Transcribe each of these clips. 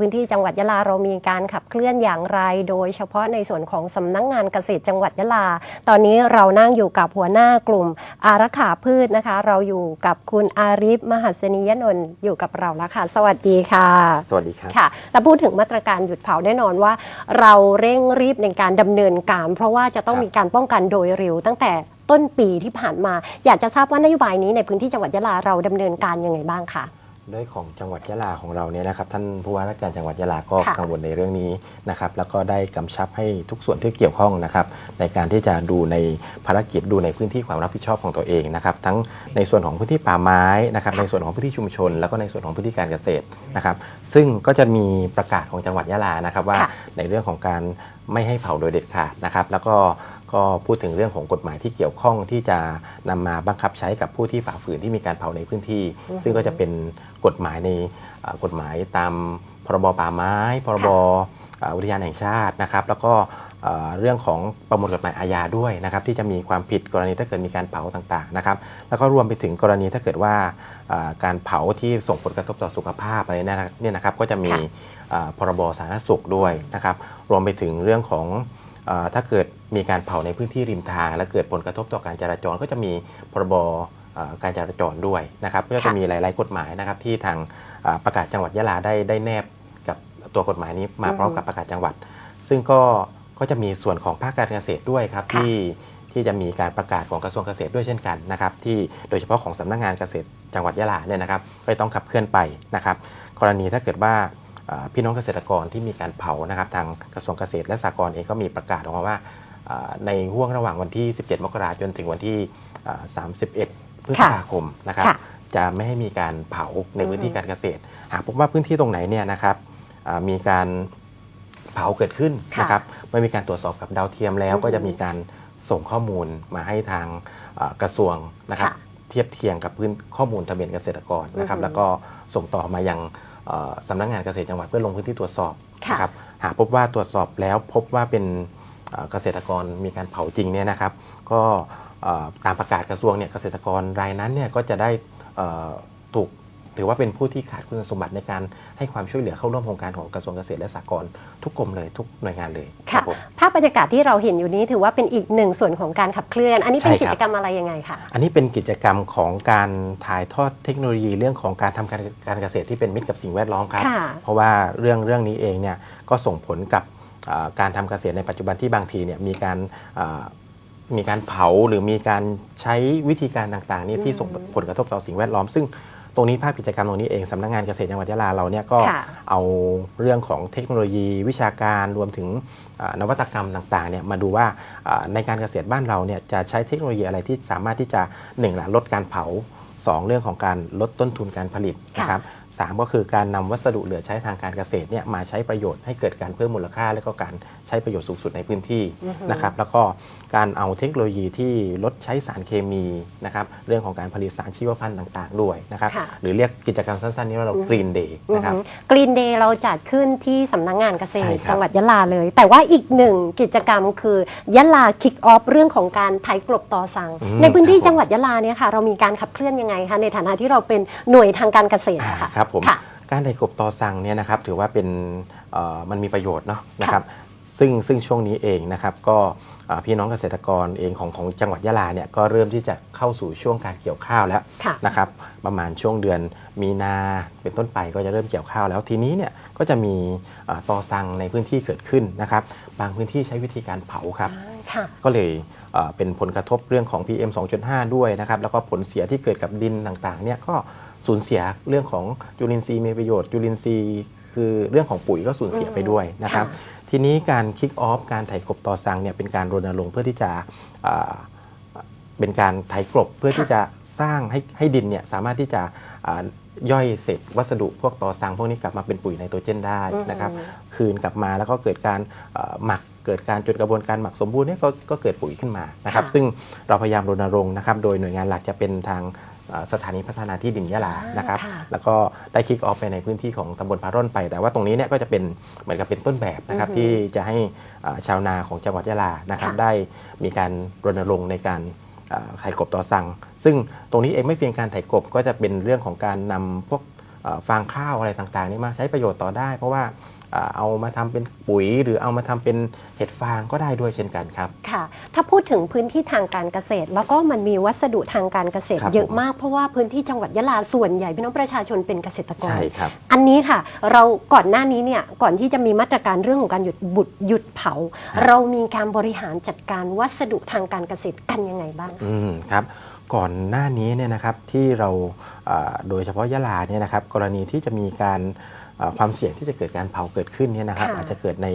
พื้นที่จังหวัดยะลาเรามีการขับเคลื่อนอย่างไร โดยเฉพาะในส่วนของสำนักงงานเกษตรจังหวัดยะลา ตอนนี้เรานั่งอยู่กับหัวหน้ากลุ่มอารักขาพืชนะคะ เราอยู่กับคุณอาริฟมหัสนียนนท์อยู่กับเราแล้วค่ะ สวัสดีค่ะสวัสดีครับค่ะแล้วพูดถึงมาตรการหยุดเผาแน่นอนว่า เราเร่งรีบในการดำเนินการ เพราะว่าจะต้องครับมีการป้องกันโดยเร็ว ตั้งแต่ต้นปีที่ผ่านมา อยากจะทราบว่านโยบายนี้ในพื้นที่จังหวัดยะลาเราดำเนินการยังไงบ้างคะ ด้วยของจังหวัดยะลาของเราเนี่ยนะครับท่านผู้ว่าราชการจังหวัดยะลาก็ค่ะกังวลในเรื่องนี้นะครับแล้วก็ได้กำชับให้ทุกส่วนที่เกี่ยวข้องนะครับในการที่จะดูในภารกิจดูในพื้นที่ความรับผิดชอบของตัวเองนะครับทั้งในส่วนของพื้นที่ป่าไม้นะครับในส่วนของพื้นที่ชุมชน แล้วก็ในส่วนของพื้นที่การเกษตรนะครับซึ่งก็จะมีประกาศของจังหวัดยะลานะครับว่าค่ะในเรื่องของการไม่ให้เผาโดยเด็ดขาดนะครับแล้วก็ ก็พูดถึงเรื่องของกฎหมายที่เกี่ยวข้องที่จะนำมาบังคับใช้กับผู้ที่ฝ่าฝืนที่มีการเผาในพื้นที่อือฮึซึ่งก็จะเป็นกฎหมายในเอ่อกฎหมายตามพรบป่าไม้ พรบเอ่ออุทยานแห่งชาตินะครับ แล้วก็เอ่อเรื่องของประมวลกฎหมายอาญาด้วยนะครับ ที่จะมีความผิดกรณีถ้าเกิดมีการเผาต่างๆนะครับ แล้วก็รวมไปถึงกรณีถ้าเกิดว่าเอ่อการเผาที่ส่งผลกระทบต่อสุขภาพอะไรเนี่ยนะเนี่ยนะครับ ก็จะมีค่ะเอ่อพรบสาธารณสุขด้วยนะครับ รวมไปถึงเรื่องของเออถ้าเกิด มีการเผาในพื้นที่ริมทาง และเกิดผลกระทบต่อการจราจรก็จะมีพรบเอ่อการจราจรด้วยนะครับก็จะค่ะมีหลาย ๆ กฎหมายนะครับที่ทางเอ่อประกาศจังหวัดยะลาได้ได้แนบกับตัวกฎหมายนี้มาพร้อมกับประกาศจังหวัด ซึ่งก็ก็จะมีส่วนของภาคการเกษตรด้วยครับค่ะที่ที่จะมีการประกาศของกระทรวงเกษตรด้วยเช่นกันนะครับที่โดยเฉพาะของสำนักงานเกษตรจังหวัดยะลาเนี่ยนะครับก็ต้องขับเคลื่อนไปนะครับ กรณีถ้าเกิดว่าเอ่อพี่น้องเกษตรกรที่มีการเผานะครับ ทางกระทรวงเกษตรและสหกรณ์เองก็มีประกาศออกมาว่าเอ่อ ในห่วงระหว่างวันที่ 17 มกราคมจนถึงวันที่เอ่อ31 พฤษภาคมนะครับค่ะจะไม่ให้มีการเผาในพื้นที่อือฮึการเกษตร หากพบว่าพื้นที่ตรงไหนเนี่ยนะครับเอ่อมีการเผาเกิดขึ้นค่ะนะครับเมื่อมีการตรวจสอบกับดาวเทียมแล้วอือฮึก็จะมีการส่งข้อมูลมาให้ทางเอ่อกระทรวงนะครับค่ะเทียบเทียงกับพื้นข้อมูลทะเบียนเกษตรกรนะครับอือฮึแล้วก็ส่งต่อมายังเอ่อสำนักงานเกษตรจังหวัดเพื่อลงพื้นที่ตรวจสอบค่ะ นะครับหากพบว่าตรวจสอบแล้วพบว่าเป็น เอ่อเกษตรกรมีการเผาจริงเนี่ยนะครับ ก็เอ่อตามประกาศกระทรวงเนี่ยเกษตรกรรายนั้นเนี่ยก็จะได้เอ่อถูกถือว่าเป็นผู้ที่ขาดคุณสมบัติในการให้ความช่วยเหลือเข้าร่วมโครงการของกระทรวงเกษตรและสหกรณ์ทุกกรมเลยทุกหน่วยงานเลยค่ะผมภาพบรรยากาศที่เราเห็นอยู่นี้ถือว่าเป็นอีกหนึ่งส่วนของการขับเคลื่อน อันนี้เป็นใช่ครับกิจกรรมอะไรยังไงคะอันนี้เป็นกิจกรรมของการถ่ายทอดเทคโนโลยีเรื่องของการทำการการเกษตรที่เป็นมิตรกับสิ่งแวดล้อมครับค่ะเพราะว่าเรื่องเรื่องนี้เองเนี่ยก็ส่งผลกับเอ่อ การทำเกษตรในปัจจุบันที่บางทีเนี่ยมีการเอ่อมีการเผาหรือมีการใช้วิธีการต่างๆเนี่ยที่ส่งผลกระทบต่อสิ่งแวดล้อม ซึ่งตรงนี้ภาพกิจกรรมตรงนี้เองสำนักงานเกษตรจังหวัดยะลาเราเนี่ยก็ค่ะเอาเรื่องของเทคโนโลยีวิชาการรวมถึงเอ่อนวัตกรรมต่างๆเนี่ยมาดูว่าเอ่อในการเกษตรบ้านเราเนี่ยจะใช้เทคโนโลยีอะไรที่สามารถที่จะหนึ่งละลดการเผาสองเรื่องของการลดต้นทุนการผลิตนะครับ สามก็คือการนำวัสดุเหลือใช้ทางการเกษตรเนี่ยมาใช้ประโยชน์ให้เกิดการเพิ่มมูลค่าและก็การ ใช้ประโยชน์สูงสุดในพื้นที่อือฮึนะครับแล้วก็การเอาเทคโนโลยีที่ลดใช้สารเคมีนะครับเรื่องของการผลิตสารชีวพันธุ์ต่างๆ ด้วยนะครับค่ะ หรือเรียกกิจกรรมสั้นๆ นี้ว่าเราอือฮึกรีนเดย์นะครับ กรีนเดย์เราจัดขึ้นที่สำนักงานเกษใช่ตรครับ จังหวัดยะลาเลย แต่ว่าอีกหนึ่งกิจกรรมคือยะลาคิกออฟเรื่องของการไถกลบต่อสั่งอืมในพื้นที่ครับผม จังหวัดยะลาเนี่ยค่ะเรามีการขับเคลื่อนยังไงคะในฐานะที่เราเป็นหน่วยทางการเกษตรอะค่ะอ่าครับผม ค่ะ การไถกบต่อสั่งเนี่ยนะครับถือว่าเป็นเอ่อมันมีประโยชน์เนาะนะครับ ซึ่งซึ่งช่วงนี้เองนะครับก็เอ่อพี่น้องเกษตรกรเองของของจังหวัดยะลาเนี่ยก็เริ่มที่จะเข้าสู่ช่วงการเกี่ยวข้าวแล้วค่ะนะครับประมาณช่วงเดือนมีนาเป็นต้นไปก็จะเริ่มเกี่ยวข้าวแล้วทีนี้เนี่ยก็จะมีเอ่อตอสั่งในพื้นที่เกิดขึ้นนะครับบางพื้นที่ใช้วิธีการเผาครับค่ะก็เลยเอ่อเป็นผลกระทบเรื่องของ PM 2.5 ด้วยนะครับแล้วก็ผลเสียที่เกิดกับดินต่างๆเนี่ยก็สูญเสียเรื่องของจุลินทรีย์มีประโยชน์จุลินทรีย์คือเรื่องของปุ๋ยก็สูญเสียไปด้วยนะครับค่ะ ทีนี้การคิกออฟการไถกบต่อสังเนี่ยเป็นการรณรงค์เพื่อที่จะเอ่อเป็นการไถกลบเพื่อที่จะสร้างให้ให้ดินเนี่ยสามารถที่จะอ่าย่อยเศษวัสดุพวกต่อสังพวกนี้กลับมาเป็นปุ๋ยไนโตรเจนได้นะครับอืมคืนกลับมาแล้วก็เกิดการเอ่อหมักเกิดการจนกระบวนการหมักสมบูรณ์เนี่ยก็ก็เกิดปุ๋ยขึ้นมานะครับค่ะซึ่งเราพยายามรณรงค์นะครับ โดยหน่วยงานหลักจะเป็นทางเอ่อ สถานีพัฒนาที่ดินยะลาอ่านนะครับค่ะแล้วก็ได้คิกออฟไปในพื้นที่ของตำบลพาร่อนไป แต่ว่าตรงนี้เนี่ยก็จะเป็นเหมือนกับเป็นต้นแบบนะครับอือฮึที่จะให้เอ่อชาวนาของจังหวัดยะลานะครับค่ะได้มีการรณรงค์ในการเอ่อไถกบต่อสั่ง ซึ่งตรงนี้เองไม่เพียงการไถกบก็จะเป็นเรื่องของการนำพวกเเอ่อฟางข้าวอะไรต่างๆนี่มาใช้ประโยชน์ต่อได้ เพราะว่า เอ่อเอามาทำเป็นปุ๋ย หรือเอามาทำเป็นเห็ดฟางก็ได้ด้วยเช่นกันครับค่ะ ถ้าพูดถึงพื้นที่ทางการเกษตร แล้วก็มันมีวัสดุทางการเกษตรครับเยอะผมมากเพราะว่าพื้นที่จังหวัดยะลาส่วนใหญ่พี่น้องประชาชนเป็นเกษตรกรใช่ครับอันนี้ค่ะ เราก่อนหน้านี้เนี่ยก่อนที่จะมีมาตรการเรื่องของการหยุดบุดหยุดเผาครับเรามีการบริหารจัดการวัสดุทางการเกษตรกันยังไงบ้างอืมครับก่อนหน้านี้เนี่ยนะครับที่เราเอ่อโดยเฉพาะยะลาเนี่ยนะครับกรณีที่จะมีการเอ่อ ความเสี่ยงที่จะเกิดการเผาเกิดขึ้นเนี่ยนะครับค่ะอาจจะเกิดใน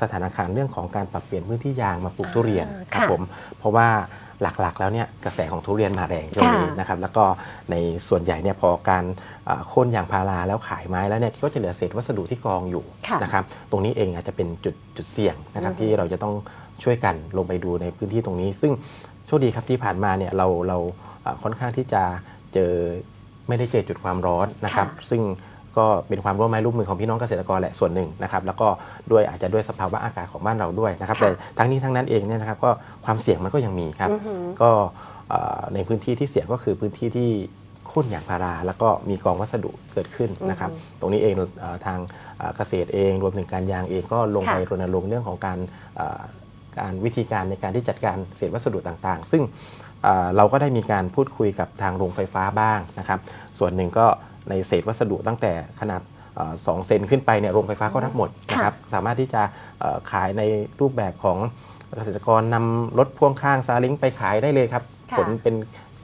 สถานการณ์เรื่องของการปรับเปลี่ยนพื้นที่ยางมาปลูกทุเรียนอ่าครับค่ะผมเพราะว่าหลักๆ แล้วเนี่ยกระแสของทุเรียนมาแรงช่วงนี้ค่ะนะครับแล้วก็ในส่วนใหญ่เนี่ยพอการเอ่อโค่นยางพาราแล้วขายไม้แล้วเนี่ยก็จะเหลือเศษวัสดุที่กองอยู่ค่ะนะครับตรงนี้เองอาจจะเป็นจุดจุดเสี่ยงนะครับอือฮึที่เราจะต้องช่วยกันลงไปดูในพื้นที่ตรงนี้ ซึ่งโชคดีครับที่ผ่านมาเนี่ยเราเราเอ่อค่อนข้างที่จะเจอไม่ได้เจอจุดความร้อนนะครับค่ะซึ่ง ก็เป็นความร่วมไม้ร่วมมือของพี่น้องเกษตรกรแหละส่วนหนึ่งนะครับแล้วก็ด้วยอาจจะด้วยสภาวะอากาศของบ้านเราด้วยนะครับค่ะแต่ทั้งนี้ทั้งนั้นเองเนี่ยนะครับก็ความเสี่ยงมันก็ยังมีครับอือหือก็เอ่อในพื้นที่ที่เสี่ยงก็คือพื้นที่ที่โค่นยางพารา แล้วก็มีกองวัสดุเกิดขึ้นนะครับอือฮึตรงนี้เองเอ่อทางเอ่อเกษตรเองรวมถึงการยางเองก็ลงค่ะไปรณรงค์เรื่องของการเอ่อการวิธีการในการที่จัดการเศษวัสดุต่างๆ ซึ่งเอ่อเราก็ได้มีการพูดคุยกับทางโรงไฟฟ้าบ้างนะครับ ส่วนหนึ่งก็ ในเศษวัสดุตั้งแต่ขนาดเอ่อสองเซนขึ้นไปเนี่ยโรงไฟฟ้าก็รับหมดนะครับสามารถที่จะเอ่อขายในรูปแบบของเกษตรกรนำรถพ่วงข้างซาเลิงไปขายได้เลยครับค่ะผลเป็น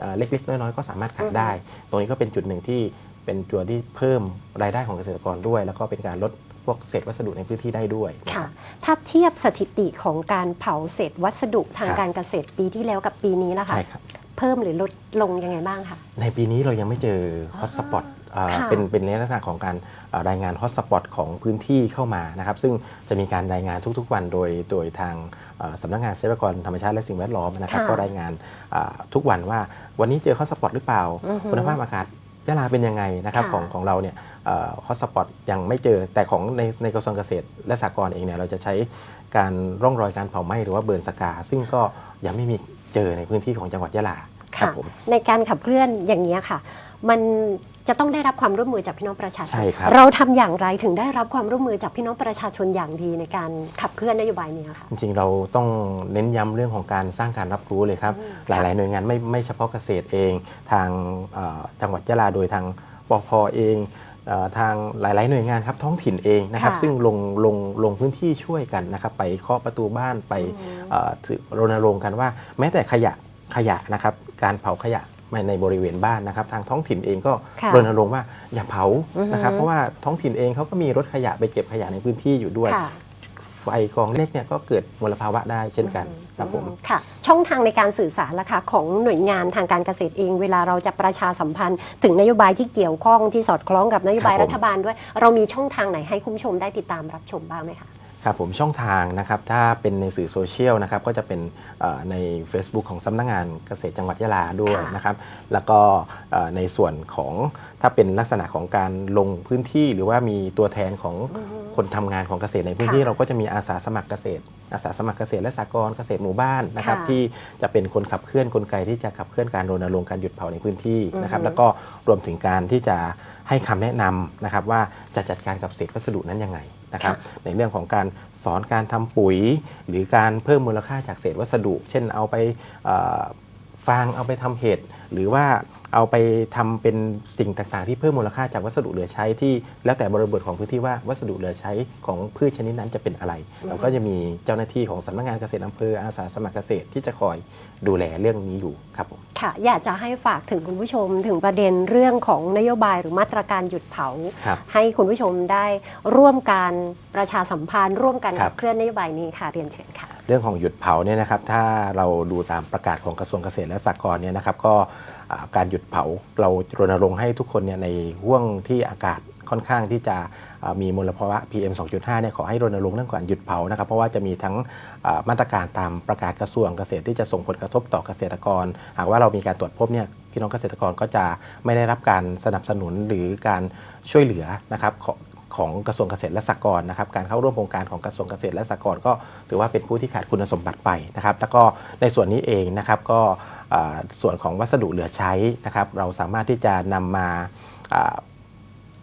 เอ่อเล็กๆ น้อยๆ ก็สามารถขายได้ ตรงนี้ก็เป็นจุดหนึ่งที่เป็นตัวที่เพิ่มรายได้ของเกษตรกรด้วย แล้วก็เป็นการลดพวกเศษวัสดุในพื้นที่ได้ด้วยนะคค่ะรับถ้าเทียบสถิติของการเผาเศษวัสดุทางครับการเกษตรปีที่แล้วกับปีนี้ละค่ะใช่ครับเพิ่มหรือลดลงยังไงบ้างคะในปีนี้เรายังไม่เจอฮอตสปอตค่ะ เป็นเป็นในลักษณะของการเอ่อรายงานฮอตสปอตของพื้นที่เข้ามานะครับ ซึ่งจะมีการรายงานทุกๆวันโดยโดยทางเอ่อสำนักงานทรัพยากรธรรมชาติและสิ่งแวดล้อมนะครับค่ะก็รายงานอ่าทุกวันว่าวันนี้เจอฮอตสปอตหรือเปล่าอือฮึคุณภาพอากาศยะลาเป็นยังไงนะครับค่ะของของเราเนี่ยฮอตสปอตยังไม่เจอแต่ของในในกระทรวงเกษตร และสหกรณ์เองเนี่ยเราจะใช้การร่องรอยการเผาไหม้หรือว่าเบิร์นสกา ซึ่งก็ยังไม่มีเจอในพื้นที่ของจังหวัดยะลาครับค่ะผมในการขับเคลื่อนอย่างนี้ยค่ะ มัน จะต้องได้รับความร่วมมือจากพี่น้องประชาชน ใช่ครับ เราทำอย่างไรถึงได้รับความร่วมมือจากพี่น้องประชาชนอย่างดีในการขับเคลื่อนนโยบายนี้ค่ะ จริงๆ เราต้องเน้นย้ำเรื่องของการสร้างการรับรู้เลยครับ อืมหลายๆ หน่วยงานไม่ไม่เฉพาะเกษตรเอง ทางเอ่อจังหวัดยะลาโดยทางปพเองเออทางหลาย ๆ หน่วยงานครับท้องถิ่นเองนะครับ ค่ะ ซึ่งลงลงลงพื้นที่ช่วยกันนะครับ ไปเคาะประตูบ้านไป อืม เอ่อถือรณรงค์กันว่าแม้แต่ขยะขยะนะครับการเผาขยะ ในบริเวณบ้านนะครับ ทางท้องถิ่นเองก็ค่ะรณรงค์ว่าอย่าเผานะครับอือฮึเพราะว่าท้องถิ่นเองเขาก็มีรถขยะไปเก็บขยะในพื้นที่อยู่ด้วยค่ะไฟกองเล็กเนี่ยก็เกิดมลภาวะได้เช่นกันครับผมค่ะ ช่องทางในการสื่อสารล่ะคะของหน่วยงานทางการเกษตรเอง เวลาเราจะประชาสัมพันธ์ ถึงนโยบายที่เกี่ยวข้องที่สอดคล้องกับนโยบายครับผมรัฐบาลด้วย เรามีช่องทางไหนให้คุณผู้ชมได้ติดตามรับชมบ้างไหมคะ ครับผมช่องทางนะครับถ้าเป็นในสื่อโซเชียลนะครับก็จะเป็นเอ่อใน Facebook ของสำนักงานเกษตรจังหวัดยะลาด้วยค่ะนะครับ แล้วก็เอ่อในส่วนของถ้าเป็นลักษณะของการลงพื้นที่หรือว่ามีตัวแทนของคนทำงานของเกษตรในพื้นที่ค่ะเราก็จะมีอาสาสมัครเกษตร อาสาสมัครเกษตรและสหกรณ์เกษตรหมู่บ้านนะครับค่ะที่จะเป็นคนขับเคลื่อนกลไกที่จะขับเคลื่อนการรณรงค์การหยุดเผาในพื้นที่นะครับอือฮึแล้วก็รวมถึงการที่จะให้คำแนะนำนะครับว่าจะจัดการกับเศษวัสดุนั้นยังไง นะครับในเรื่องของการสอนการทำปุ๋ย หรือการเพิ่มมูลค่าจากเศษวัสดุ เช่นเอาไปเอ่อฟางเอาไปทำเห็ดหรือว่า เอาไปทำเป็นสิ่งต่างๆ ที่เพิ่มมูลค่าจากวัสดุเหลือใช้ที่แล้วแต่บริบทของพื้นที่ว่าวัสดุเหลือใช้ของพืชชนิดนั้นจะเป็นอะไร เราก็จะมีเจ้าหน้าที่ของสำนักงานเกษตรอำเภออาสาสมัครเกษตรที่จะคอยดูแลเรื่องนี้อยู่ครับผมค่ะอยากจะให้ฝากถึงคุณผู้ชมถึงประเด็นเรื่องของนโยบายหรือมาตรการหยุดเผาครับให้คุณผู้ชมได้ร่วมการประชาสัมพันธ์ ร่วมกันครัขับบเคลื่อนนโยบายนี้ค่ะเรียนเชิญค่ะ เรื่องของหยุดเผาเนี่ยนะครับถ้าเราดูตามประกาศของกระทรวงเกษตรและสหกรณ์เนี่ยนะครับก็อ่า การหยุดเผา เรารณรงค์ให้ทุกคนเนี่ยในห่วงที่อากาศค่อนข้างที่จะมีมลภาวะ PM 2.5 เนี่ยขอให้รณรงค์เรื่องการหยุดเผานะครับ เพราะว่าจะมีทั้งมาตรการตามประกาศกระทรวงเกษตรที่จะส่งผลกระทบต่อเกษตรกร หากว่าเรามีการตรวจพบเนี่ยพี่น้องเกษตรกรก็จะไม่ได้รับการสนับสนุนหรือการช่วยเหลือนะครับของกระทรวงเกษตรและสหกรณ์นะครับการเข้าร่วมโครงการของกระทรวงเกษตรและสหกรณ์ก็ถือว่าเป็นผู้ที่ขาดคุณสมบัติไปนะครับ แล้วก็ในส่วนนี้เองนะครับก็ ส่วนของวัสดุเหลือใช้นะครับ เราสามารถที่จะนำมา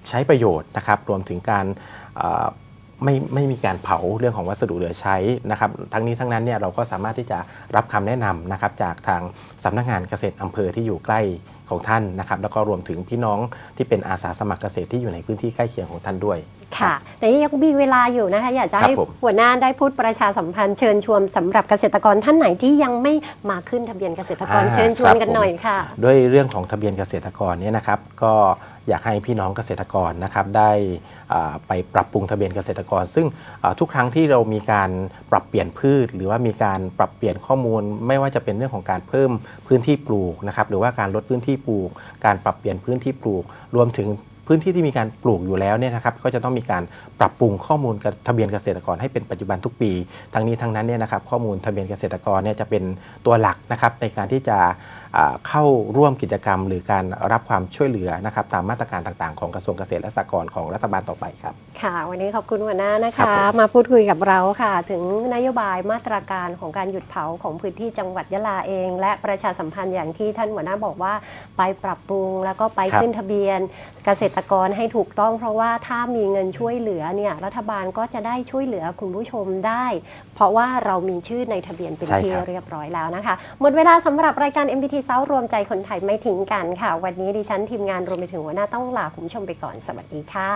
ใช้ประโยชน์นะครับ รวมถึงการไม่ไม่มีการเผาเรื่องของวัสดุเหลือใช้นะครับ ทั้งนี้ทั้งนั้นเนี่ยเราก็สามารถที่จะรับคำแนะนำนะครับ จากทางสำนักงานเกษตรอำเภอที่อยู่ใกล้ของท่านนะครับ แล้วก็รวมถึงพี่น้องที่เป็นอาสาสมัครเกษตรที่อยู่ในพื้นที่ใกล้เคียงของท่านด้วย ค่ะ แต่ยังมีเวลาอยู่นะคะ อยากจะให้ครับผม หัวหน้าได้พูดประชาสัมพันธ์เชิญชวนสำหรับเกษตรกรท่านไหนที่ยังไม่มาขึ้นทะเบียนเกษตรกรอ่าเชิญชวนครับกันผม หน่อยค่ะ ด้วยเรื่องของทะเบียนเกษตรกรเนี่ยนะครับก็อยากให้พี่น้องเกษตรกรนะครับได้อ่าไปปรับปรุงทะเบียนเกษตรกร ซึ่งอ่าทุกครั้งที่เรามีการปรับเปลี่ยนพืช หรือว่ามีการปรับเปลี่ยนข้อมูล ไม่ว่าจะเป็นเรื่องของการเพิ่มพื้นที่ปลูกนะครับหรือว่าการลดพื้นที่ปลูก การปรับเปลี่ยนพื้นที่ปลูก รวมถึง พื้นที่ที่มีการปลูกอยู่แล้วเนี่ยนะครับก็จะต้องมีการปรับปรุงข้อมูลกับทะเบียนเกษตรกรให้เป็นปัจจุบันทุกปี ทั้งนี้ทั้งนั้นเนี่ยนะครับข้อมูลทะเบียนเกษตรกรเนี่ยจะเป็นตัวหลักนะครับในการที่จะ เข้าร่วมกิจกรรม หรือการรับความช่วยเหลือนะครับตามมาตรการต่างๆ ของกระทรวงเกษตรและสหกรณ์ของรัฐบาลต่อไปครับ ค่ะ วันนี้ขอบคุณหัวหน้านะครัคะบผมมาพูดคุยกับเราค่ะ ถึงนโยบายมาตรการของการหยุดเผาของพื้นที่จังหวัดยะลาเอง และประชาสัมพันธ์อย่างที่ท่านหัวหน้าบอกว่า ไปปรับปรุงแล้วก็ไปครับขึ้นทะเบียนเกษตรกรให้ถูกต้อง เพราะว่าถ้ามีเงินช่วยเหลือเนี่ยรัฐบาลก็จะได้ช่วยเหลือคุณผู้ชมได้ เพราะว่าเรามีชื่อในทะเบียนเป็นใช่ที่ครับเรียบร้อยแล้วนะคะ หมดเวลาสำหรับรายการ MBT เซารวมใจคนไทยไม่ทิ้งกันค่ะ วันนี้ดิฉันทีมงานรวมไปถึงหัวหน้าต้องลาคุณผู้ชมไปก่อนสวัสดีค่ะ